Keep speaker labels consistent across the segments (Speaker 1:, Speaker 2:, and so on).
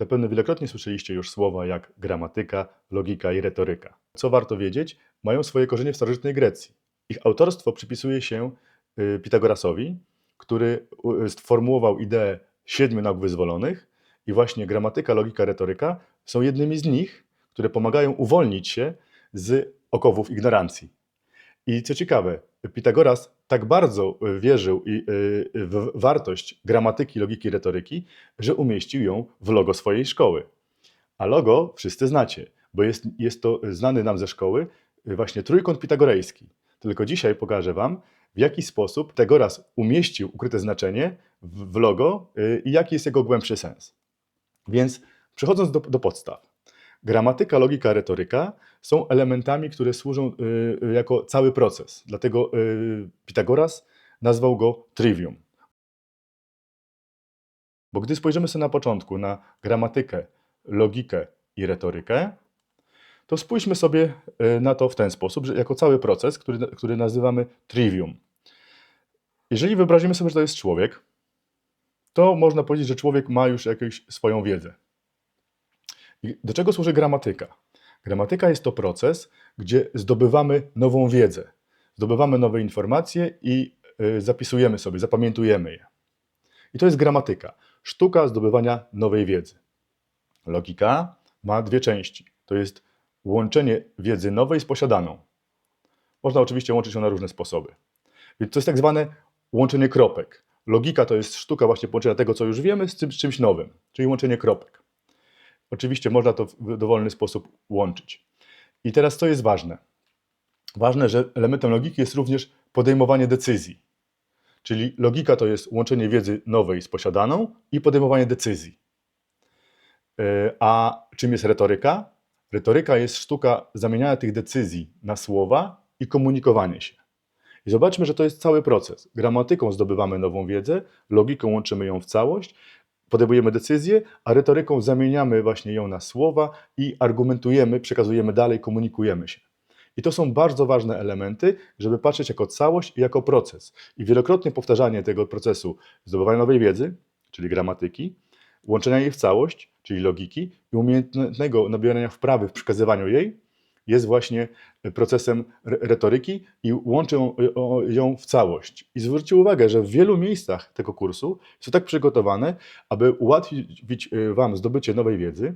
Speaker 1: Zapewne wielokrotnie słyszeliście już słowa jak gramatyka, logika i retoryka. Co warto wiedzieć, mają swoje korzenie w starożytnej Grecji. Ich autorstwo przypisuje się y, Pitagorasowi, który y, sformułował ideę siedmiu nauk wyzwolonych i właśnie gramatyka, logika, retoryka są jednymi z nich, które pomagają uwolnić się z okowów ignorancji. I co ciekawe, Pitagoras tak bardzo y, wierzył y, w wartość gramatyki, logiki, retoryki, że umieścił ją w logo swojej szkoły. A logo wszyscy znacie, bo jest, jest to znany nam ze szkoły y, właśnie trójkąt pitagorejski. Tylko dzisiaj pokażę Wam, w jaki sposób Pitagoras umieścił ukryte znaczenie w logo i jaki jest jego głębszy sens. Więc przechodząc do, do podstaw. Gramatyka, logika, retoryka są elementami, które służą y, y, jako cały proces. Dlatego y, Pitagoras nazwał go trivium. Bo gdy spojrzymy sobie na początku na gramatykę, logikę i retorykę, to spójrzmy sobie na to w ten sposób, że jako cały proces, który, który nazywamy trivium. Jeżeli wyobrazimy sobie, że to jest człowiek, to można powiedzieć, że człowiek ma już jakąś swoją wiedzę. Do czego służy gramatyka? Gramatyka jest to proces, gdzie zdobywamy nową wiedzę, zdobywamy nowe informacje i y, zapisujemy sobie, zapamiętujemy je. I to jest gramatyka, sztuka zdobywania nowej wiedzy. Logika ma dwie części. To jest łączenie wiedzy nowej z posiadaną. Można oczywiście łączyć ją na różne sposoby. Więc to jest tak zwane łączenie kropek. Logika to jest sztuka właśnie połączenia tego, co już wiemy, z, czym, z czymś nowym, czyli łączenie kropek. Oczywiście można to w dowolny sposób łączyć. I teraz co jest ważne? Ważne, że elementem logiki jest również podejmowanie decyzji. Czyli logika to jest łączenie wiedzy nowej z posiadaną i podejmowanie decyzji. Yy, A czym jest retoryka? Retoryka jest sztuka zamieniania tych decyzji na słowa i komunikowanie się. I zobaczmy, że to jest cały proces. Gramatyką zdobywamy nową wiedzę, logiką łączymy ją w całość, podejmujemy decyzję, a retoryką zamieniamy właśnie ją na słowa i argumentujemy, przekazujemy dalej, komunikujemy się. I to są bardzo ważne elementy, żeby patrzeć jako całość i jako proces. I wielokrotnie powtarzanie tego procesu zdobywania nowej wiedzy, czyli gramatyki, łączenia jej w całość, czyli logiki, i umiejętnego nabierania wprawy w przekazywaniu jej, jest właśnie procesem re- retoryki i łączy ją- w całość. I zwróćcie uwagę, że w wielu miejscach tego kursu są tak przygotowane, aby ułatwić y, Wam zdobycie nowej wiedzy,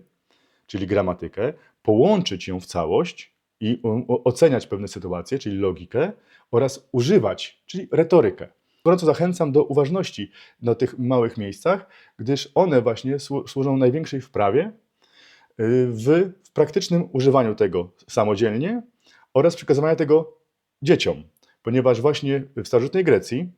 Speaker 1: czyli gramatykę, połączyć ją w całość i oceniać pewne sytuacje, czyli logikę, oraz używać, czyli retorykę. Gorąco zachęcam do uważności na tych małych miejscach, gdyż one właśnie słu- służą największej wprawie w, praktycznym używaniu tego samodzielnie oraz przekazywania tego dzieciom, ponieważ właśnie w starożytnej Grecji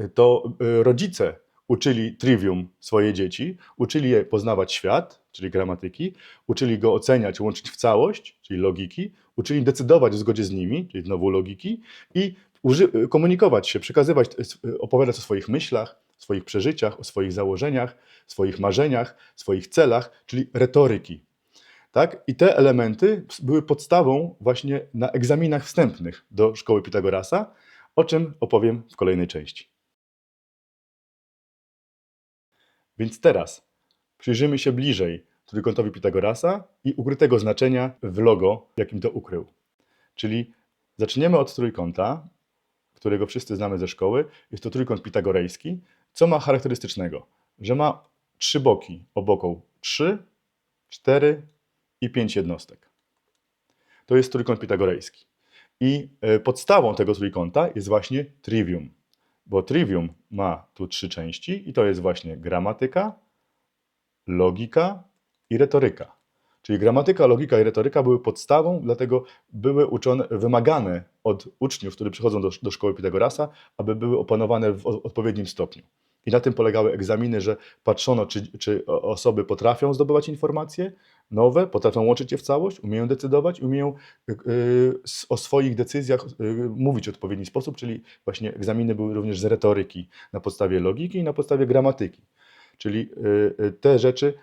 Speaker 1: y, to y, rodzice uczyli trivium swoje dzieci, uczyli je poznawać świat, czyli gramatyki, uczyli go oceniać, łączyć w całość, czyli logiki, uczyli decydować w zgodzie z nimi, czyli znowu logiki i uży- komunikować się, przekazywać, y, opowiadać o swoich myślach, swoich przeżyciach, o swoich założeniach, swoich marzeniach, swoich celach, czyli retoryki. Tak? I te elementy były podstawą właśnie na egzaminach wstępnych do szkoły Pitagorasa, o czym opowiem w kolejnej części. Więc teraz przyjrzymy się bliżej trójkątowi Pitagorasa i ukrytego znaczenia w logo, jakim to ukrył. Czyli zaczniemy od trójkąta, którego wszyscy znamy ze szkoły. Jest to trójkąt pitagorejski. Co ma charakterystycznego? Że ma trzy boki oboką 3, 4 i 5 jednostek. To jest trójkąt pitagorejski. I e, podstawą tego trójkąta jest właśnie trivium, bo trivium ma tu trzy części i to jest właśnie gramatyka, logika i retoryka. Czyli gramatyka, logika i retoryka były podstawą, dlatego były uczone, wymagane od uczniów, którzy przychodzą do, do szkoły Pitagorasa, aby były opanowane w odpowiednim stopniu. I na tym polegały egzaminy, że patrzono, czy, czy osoby potrafią zdobywać informacje nowe, potrafią łączyć je w całość, umieją decydować, umieją y, y, o swoich decyzjach y, mówić w odpowiedni sposób, czyli właśnie egzaminy były również z retoryki na podstawie logiki i na podstawie gramatyki. Czyli te rzeczy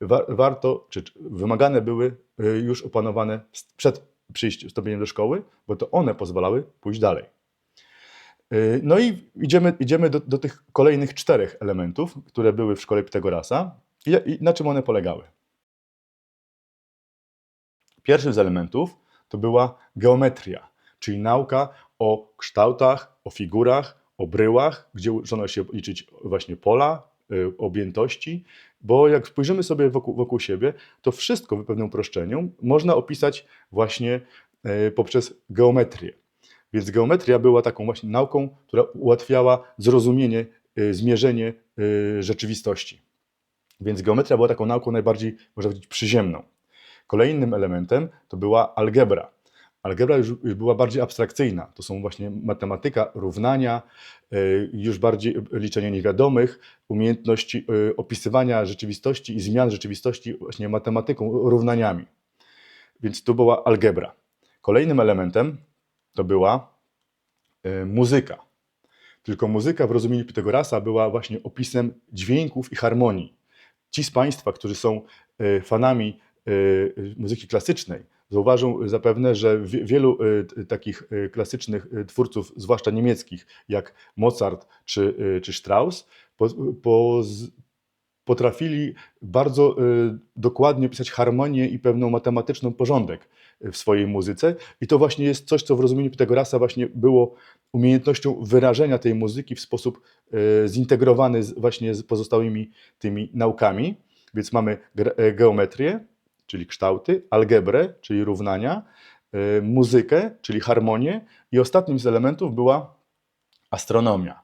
Speaker 1: wa- warto, czy wymagane były już opanowane przed przyjściem, wstąpieniem do szkoły, bo to one pozwalały pójść dalej. No i idziemy, idziemy do, do tych kolejnych czterech elementów, które były w szkole Pitagorasa. I, I na czym one polegały? Pierwszym z elementów to była geometria, czyli nauka o kształtach, o figurach, o bryłach, gdzie uczono się liczyć właśnie pola, y, objętości, bo jak spojrzymy sobie wokół, wokół siebie, to wszystko w pewnym uproszczeniu można opisać właśnie y, poprzez geometrię. Więc geometria była taką właśnie nauką, która ułatwiała zrozumienie, y, zmierzenie rzeczywistości. Więc geometria była taką nauką najbardziej, można powiedzieć, przyziemną. Kolejnym elementem to była algebra. Algebra już, już była bardziej abstrakcyjna. To są właśnie matematyka, równania, y, już bardziej liczenie niewiadomych, umiejętności y, opisywania rzeczywistości i zmian rzeczywistości właśnie matematyką, równaniami. Więc to była algebra. Kolejnym elementem to była y, muzyka. Tylko muzyka w rozumieniu Pitagorasa była właśnie opisem dźwięków i harmonii. Ci z Państwa, którzy są fanami muzyki klasycznej, zauważą zapewne, że wielu y, takich y, klasycznych y, twórców, zwłaszcza niemieckich, jak Mozart czy, y, czy Strauss, po, po, potrafili bardzo y, dokładnie pisać harmonię i pewną matematyczną porządek w swojej muzyce. I to właśnie jest coś, co w rozumieniu Pitagorasa właśnie było umiejętnością wyrażenia tej muzyki w sposób y, zintegrowany właśnie z pozostałymi tymi naukami. Więc mamy e, geometrię, czyli kształty, algebrę, czyli równania, y, muzykę, czyli harmonię i ostatnim z elementów była astronomia.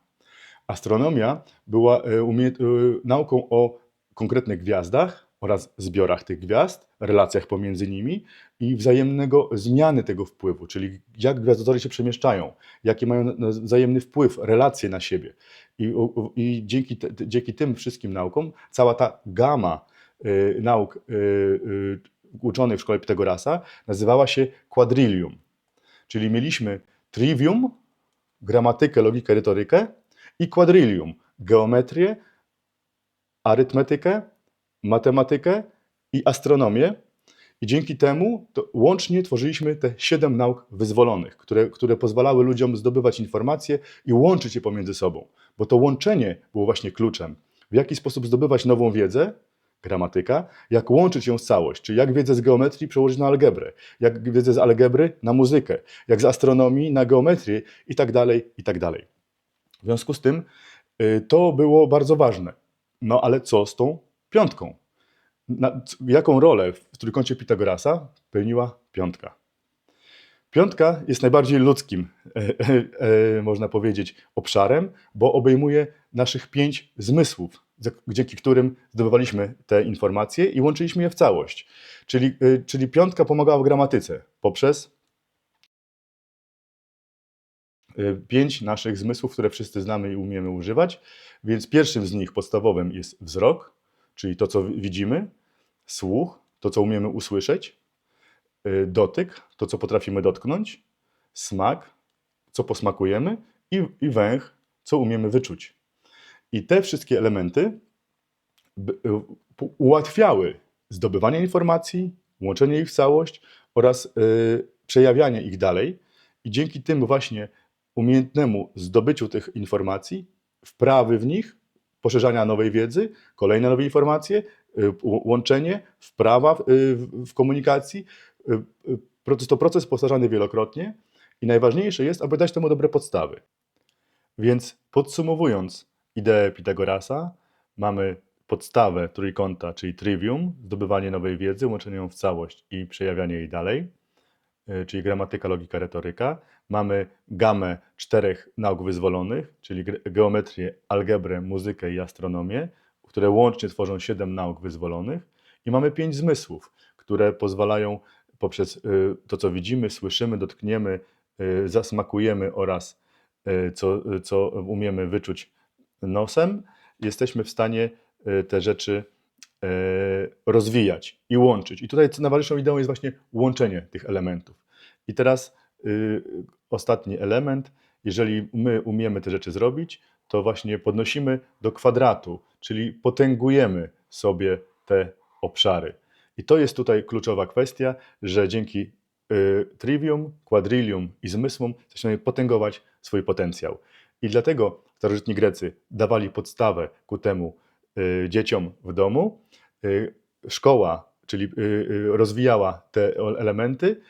Speaker 1: Astronomia była umie- e, nauką o konkretnych gwiazdach oraz zbiorach tych gwiazd, relacjach pomiędzy nimi i wzajemnego zmiany tego wpływu, czyli jak gwiazdozory się przemieszczają, jaki mają na- wzajemny wpływ, relacje na siebie. I, i dzięki, dzięki tym wszystkim naukom cała ta gama nauk e, e, uczonych w szkole Pitagorasa nazywała się quadrillium. Czyli mieliśmy trivium, gramatykę, logikę, retorykę i quadrillium, geometrię, arytmetykę, matematykę i astronomię. I dzięki temu łącznie tworzyliśmy te siedem nauk wyzwolonych, które, które pozwalały ludziom zdobywać informacje i łączyć je pomiędzy sobą. Bo to łączenie było właśnie kluczem. W jaki sposób zdobywać nową wiedzę, gramatyka, jak łączyć ją z całość, czyli jak wiedzę z geometrii przełożyć na algebrę, jak wiedzę z algebry na muzykę, jak z astronomii na geometrię i tak dalej, i tak dalej. W związku z tym y, to było bardzo ważne. No ale co z tą piątką? Na, jaką rolę w trójkącie Pitagorasa pełniła piątka? Piątka jest najbardziej ludzkim, e, e, e, można powiedzieć, obszarem, bo obejmuje naszych pięć zmysłów, dzięki którym zdobywaliśmy te informacje i łączyliśmy je w całość. Czyli, czyli piątka pomagała w gramatyce poprzez pięć naszych zmysłów, które wszyscy znamy i umiemy używać. Więc pierwszym z nich, podstawowym, jest wzrok, czyli to, co widzimy, słuch, to, co umiemy usłyszeć, dotyk, to, co potrafimy dotknąć, smak, co posmakujemy i, i węch, co umiemy wyczuć. I te wszystkie elementy y, ułatwiały zdobywanie informacji, łączenie ich w całość oraz y, przejawianie ich dalej. I dzięki tym właśnie umiejętnemu zdobyciu tych informacji, wprawy w nich, poszerzania nowej wiedzy, kolejne nowe informacje, y, łączenie, wprawa y, w komunikacji. Y, y, to proces powtarzany wielokrotnie i najważniejsze jest, aby dać temu dobre podstawy. Więc podsumowując ideę Pitagorasa, mamy podstawę trójkąta, czyli trivium, zdobywanie nowej wiedzy, łączenie ją w całość i przejawianie jej dalej, y, czyli gramatyka, logika, retoryka. Mamy gamę czterech nauk wyzwolonych, czyli geometrię, algebrę, muzykę i astronomię, które łącznie tworzą siedem nauk wyzwolonych. I mamy pięć zmysłów, które pozwalają poprzez y, to, co widzimy, słyszymy, dotkniemy, y, zasmakujemy oraz y, co, co umiemy wyczuć nosem, jesteśmy w stanie te rzeczy rozwijać i łączyć. I tutaj najważniejszą ideą jest właśnie łączenie tych elementów. I teraz ostatni element, jeżeli my umiemy te rzeczy zrobić, to właśnie podnosimy do kwadratu, czyli potęgujemy sobie te obszary. I to jest tutaj kluczowa kwestia, że dzięki y, trivium, quadrillium i zmysłom zaczynamy potęgować swój potencjał. I dlatego starożytni Grecy dawali podstawę ku temu, y, dzieciom w domu. Y, Szkoła, czyli y, y, rozwijała te elementy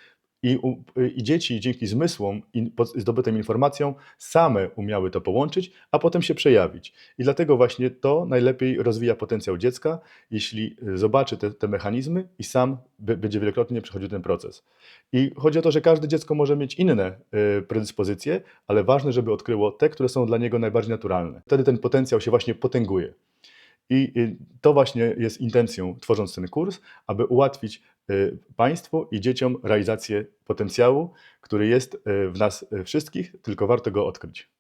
Speaker 1: i, i dzieci dzięki zmysłom i zdobytym informacjom same umiały to połączyć, a potem się przejawić. I dlatego właśnie to najlepiej rozwija potencjał dziecka, jeśli y, zobaczy te, te mechanizmy i sam będzie wielokrotnie przechodził ten proces. I chodzi o to, że każde dziecko może mieć inne y, predyspozycje, ale ważne, żeby odkryło te, które są dla niego najbardziej naturalne. Wtedy ten potencjał się właśnie potęguje. I to właśnie jest intencją, tworząc ten kurs, aby ułatwić Państwu i dzieciom realizację potencjału, który jest y, w nas y, wszystkich, tylko warto go odkryć.